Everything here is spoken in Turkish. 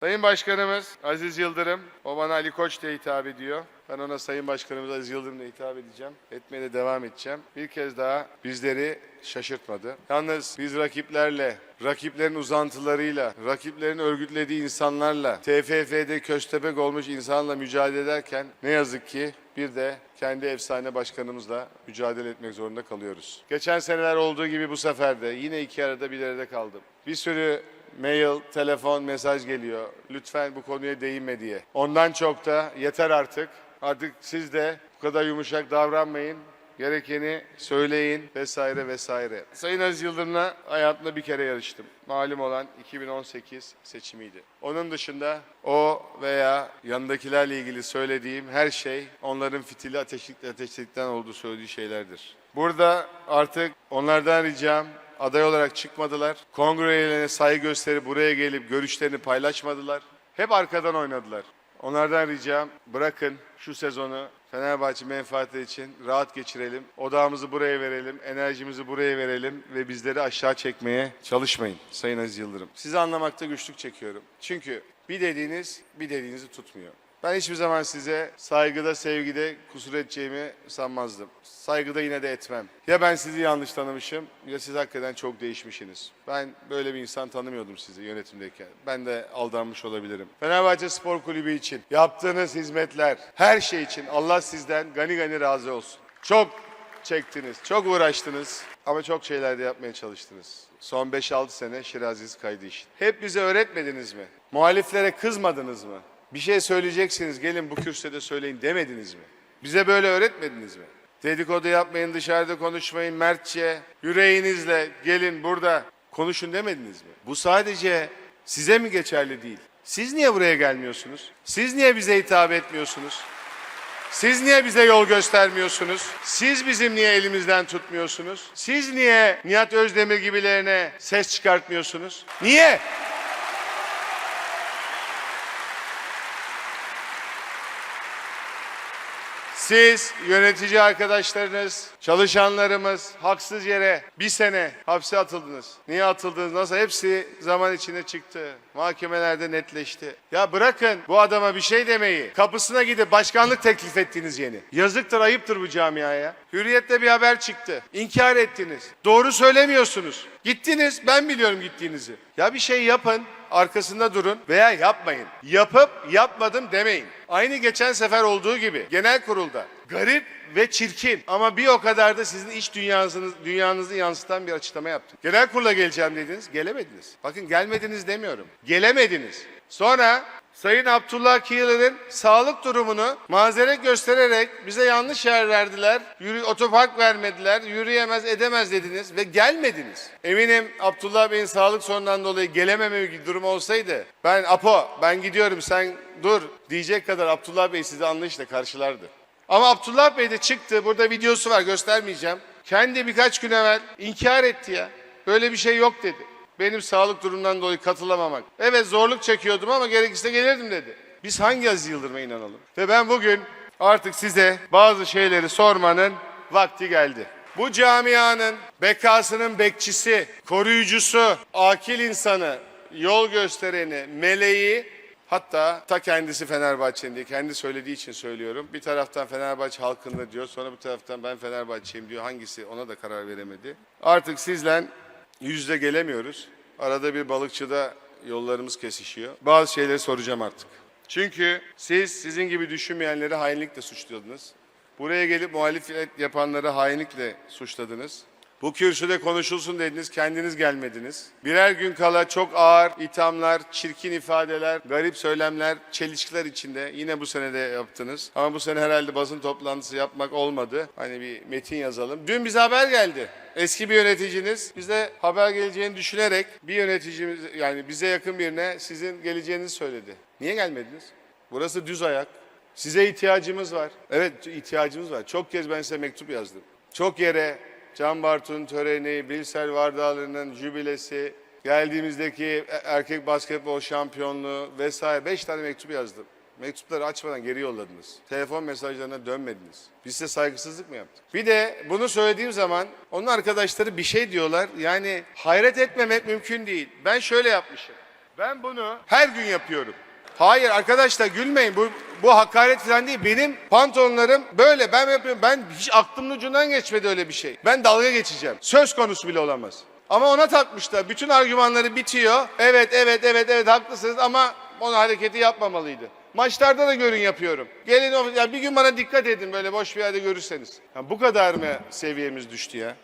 Sayın Başkanımız Aziz Yıldırım, o bana Ali Koç diye hitap ediyor. Ben ona Sayın Başkanımız Aziz Yıldırım diye hitap edeceğim. Etmeye de devam edeceğim. Bir kez daha bizleri şaşırtmadı. Yalnız biz rakiplerle, rakiplerin uzantılarıyla, rakiplerin örgütlediği insanlarla, TFF'de köstebek olmuş insanla mücadele ederken ne yazık ki bir de kendi efsane başkanımızla mücadele etmek zorunda kalıyoruz. Geçen seneler olduğu gibi bu sefer de yine iki arada bir arada kaldım. Bir sürü mail, telefon, mesaj geliyor. Lütfen bu konuya değinme diye. Ondan çok da yeter artık. Artık siz de bu kadar yumuşak davranmayın. Gerekeni söyleyin vesaire vesaire. Sayın Aziz Yıldırım'la hayatımda bir kere yarıştım. Malum olan 2018 seçimiydi. Onun dışında o veya yanındakilerle ilgili söylediğim her şey onların fitili ateşlikle ateşlikten olduğu söylediği şeylerdir. Burada artık onlardan ricam aday olarak çıkmadılar. Kongrelerine saygı gösterip buraya gelip görüşlerini paylaşmadılar. Hep arkadan oynadılar. Onlardan ricam bırakın şu sezonu Fenerbahçe menfaatleri için rahat geçirelim. Odağımızı buraya verelim, enerjimizi buraya verelim ve bizleri aşağı çekmeye çalışmayın Sayın Aziz Yıldırım. Sizi anlamakta güçlük çekiyorum. Çünkü bir dediğiniz bir dediğinizi tutmuyor. Ben hiçbir zaman size saygıda, sevgide kusur edeceğimi sanmazdım. Saygıda yine de etmem. Ya ben sizi yanlış tanımışım ya siz hakikaten çok değişmişsiniz. Ben böyle bir insan tanımıyordum sizi yönetimdeyken. Ben de aldanmış olabilirim. Fenerbahçe Spor Kulübü için yaptığınız hizmetler, her şey için Allah sizden gani gani razı olsun. Çok çektiniz, çok uğraştınız ama çok şeyler de yapmaya çalıştınız. Son 5-6 sene Şiraziz kaydı işin. Hep bize öğretmediniz mi? Muhaliflere kızmadınız mı? Bir şey söyleyeceksiniz gelin bu kürsüde söyleyin demediniz mi? Bize böyle öğretmediniz mi? Dedikodu yapmayın dışarıda konuşmayın mertçe yüreğinizle gelin burada konuşun demediniz mi? Bu sadece size mi geçerli değil? Siz niye buraya gelmiyorsunuz? Siz niye bize hitap etmiyorsunuz? Siz niye bize yol göstermiyorsunuz? Siz bizim niye elimizden tutmuyorsunuz? Siz niye Nihat Özdemir gibilerine ses çıkartmıyorsunuz? Niye? Siz, yönetici arkadaşlarınız, çalışanlarımız haksız yere bir sene hapse atıldınız. Niye atıldınız? Nasıl? Hepsi zaman içinde çıktı. Mahkemelerde netleşti. Ya bırakın bu adama bir şey demeyi. Kapısına gidip başkanlık teklif ettiniz yeni. Yazıktır, ayıptır bu camiaya. Hürriyette bir haber çıktı. İnkar ettiniz. Doğru söylemiyorsunuz. Gittiniz, ben biliyorum gittiğinizi. Ya bir şey yapın, arkasında durun veya yapmayın. Yapıp yapmadım demeyin. Aynı geçen sefer olduğu gibi genel kurulda garip ve çirkin ama bir o kadar da sizin iç dünyanızı, dünyanızı yansıtan bir açıklama yaptım. Genel kurula geleceğim dediniz, gelemediniz. Bakın gelmediniz demiyorum. Gelemediniz. Sonra Sayın Abdullah Kiyalı'nın sağlık durumunu mazeret göstererek bize yanlış yer verdiler. Yürü, otopark vermediler, yürüyemez edemez dediniz ve gelmediniz. Eminim Abdullah Bey'in sağlık sorunundan dolayı gelememe gibi durum olsaydı ben Apo ben gidiyorum sen dur diyecek kadar Abdullah Bey sizi anlayışla karşılardı. Ama Abdullah Bey de çıktı burada videosu var göstermeyeceğim. Kendi birkaç gün evvel inkar etti ya. Böyle bir şey yok dedi benim sağlık durumundan dolayı katılamamak. Evet zorluk çekiyordum ama gerekirse gelirdim dedi. Biz hangi Aziz Yıldırım'a inanalım? Ve ben bugün artık size bazı şeyleri sormanın vakti geldi. Bu camianın bekasının bekçisi, koruyucusu, akil insanı, yol göstereni, meleği Hatta ta kendisi Fenerbahçe'nin diye kendi söylediği için söylüyorum. Bir taraftan Fenerbahçe halkında diyor, sonra bir taraftan ben Fenerbahçe'yim diyor. Hangisi ona da karar veremedi. Artık sizle yüzde gelemiyoruz. Arada bir balıkçıda yollarımız kesişiyor. Bazı şeyleri soracağım artık. Çünkü siz sizin gibi düşünmeyenleri hainlikle suçladınız. Buraya gelip muhalefet yapanları hainlikle suçladınız. Bu kürsüde konuşulsun dediniz, kendiniz gelmediniz. Birer gün kala çok ağır ithamlar, çirkin ifadeler, garip söylemler, çelişkiler içinde yine bu sene de yaptınız. Ama bu sene herhalde basın toplantısı yapmak olmadı. Hani bir metin yazalım. Dün bize haber geldi. Eski bir yöneticiniz bize haber geleceğini düşünerek bir yöneticimiz yani bize yakın birine sizin geleceğinizi söyledi. Niye gelmediniz? Burası düz ayak. Size ihtiyacımız var. Evet ihtiyacımız var. Çok kez ben size mektup yazdım. Çok yere Can Bartu'nun töreni, Bilsel Vardağlı'nın jübilesi, geldiğimizdeki erkek basketbol şampiyonluğu vesaire beş tane mektup yazdım. Mektupları açmadan geri yolladınız. Telefon mesajlarına dönmediniz. Biz size saygısızlık mı yaptık? Bir de bunu söylediğim zaman onun arkadaşları bir şey diyorlar. Yani hayret etmemek mümkün değil. Ben şöyle yapmışım. Ben bunu her gün yapıyorum. Hayır arkadaşlar gülmeyin. Bu bu hakaret falan değil. Benim pantolonlarım böyle. Ben yapıyorum. Ben hiç aklımın ucundan geçmedi öyle bir şey. Ben dalga geçeceğim. Söz konusu bile olamaz. Ama ona takmışlar. Bütün argümanları bitiyor. Evet, evet, evet, evet haklısınız ama onu hareketi yapmamalıydı. Maçlarda da görün yapıyorum. Gelin ya bir gün bana dikkat edin böyle boş bir yerde görürseniz. Ya bu kadar mı seviyemiz düştü ya?